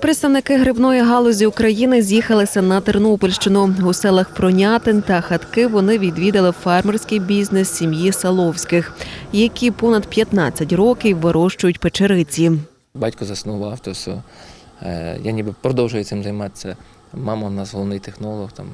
Представники грибної галузі України з'їхалися на Тернопільщину. У селах Пронятин та Хатки вони відвідали фермерський бізнес сім'ї Саловських, які понад 15 років вирощують печериці. Батько заснував то все. Е, Я ніби продовжую цим займатися. Мама у нас головний технолог, там,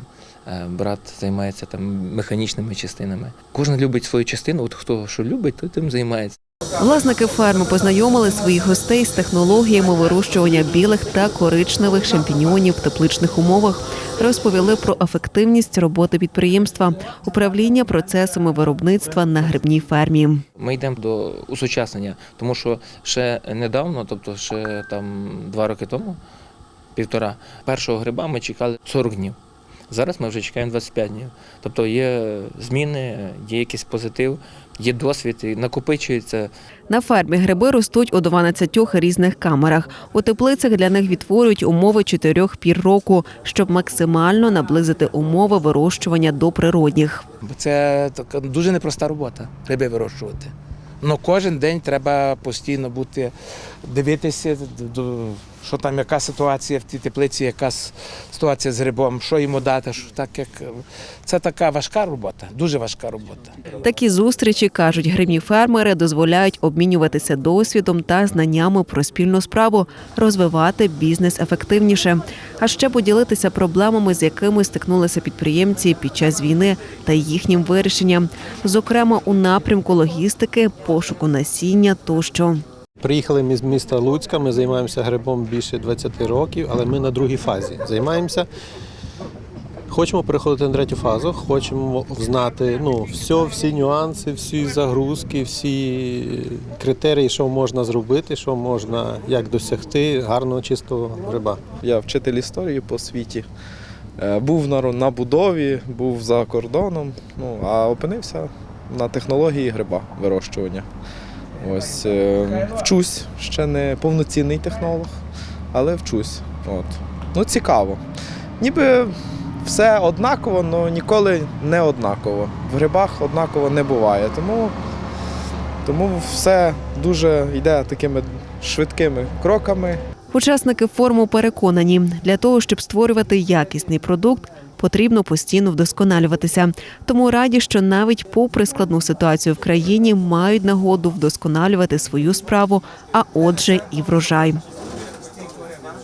е, брат займається там, механічними частинами. Кожен любить свою частину, от хто що любить, той тим займається. Власники ферми познайомили своїх гостей з технологіями вирощування білих та коричневих шампіньонів в тепличних умовах. Розповіли про ефективність роботи підприємства, управління процесами виробництва на грибній фермі. Ми йдемо до усучаснення, тому що ще недавно, тобто ще там два роки тому, півтора, першого гриба ми чекали 40 днів. Зараз ми вже чекаємо 25 днів. Тобто є зміни, є якийсь позитив, є досвід, і накопичується. На фермі гриби ростуть у 12 різних камерах. У теплицях для них відтворюють умови чотирьох пір року, щоб максимально наблизити умови вирощування до природних. Це така дуже непроста робота гриби вирощувати. Ну кожен день треба постійно бути, дивитися, до- що там, яка ситуація в тій теплиці, яка ситуація з грибом, що йому дати. Що, так як це така важка робота, дуже важка робота. Такі зустрічі кажуть, грибні фермери дозволяють обмінюватися досвідом та знаннями про спільну справу, розвивати бізнес ефективніше, а ще поділитися проблемами, з якими стикнулися підприємці під час війни та їхнім вирішенням, зокрема у напрямку логістики, пошуку насіння тощо. Приїхали ми з міста Луцька, ми займаємося грибом більше 20 років, але ми на другій фазі займаємося. Хочемо переходити на третю фазу, хочемо знати ну, все, всі нюанси, всі загрузки, всі критерії, що можна зробити, що можна, як досягти гарного чистого гриба. Я вчитель історії по світі. Е, Був на, на будові, був за кордоном, ну, а опинився на технології гриба вирощування. Ось е, вчусь, ще не повноцінний технолог, але вчусь. От. Ну, цікаво. Ніби все однаково, але ніколи не однаково. В грибах однаково не буває. Тому, тому все дуже йде такими швидкими кроками. Учасники форуму переконані, для того, щоб створювати якісний продукт, потрібно постійно вдосконалюватися. Тому раді, що навіть попри складну ситуацію в країні мають нагоду вдосконалювати свою справу, а отже, і врожай.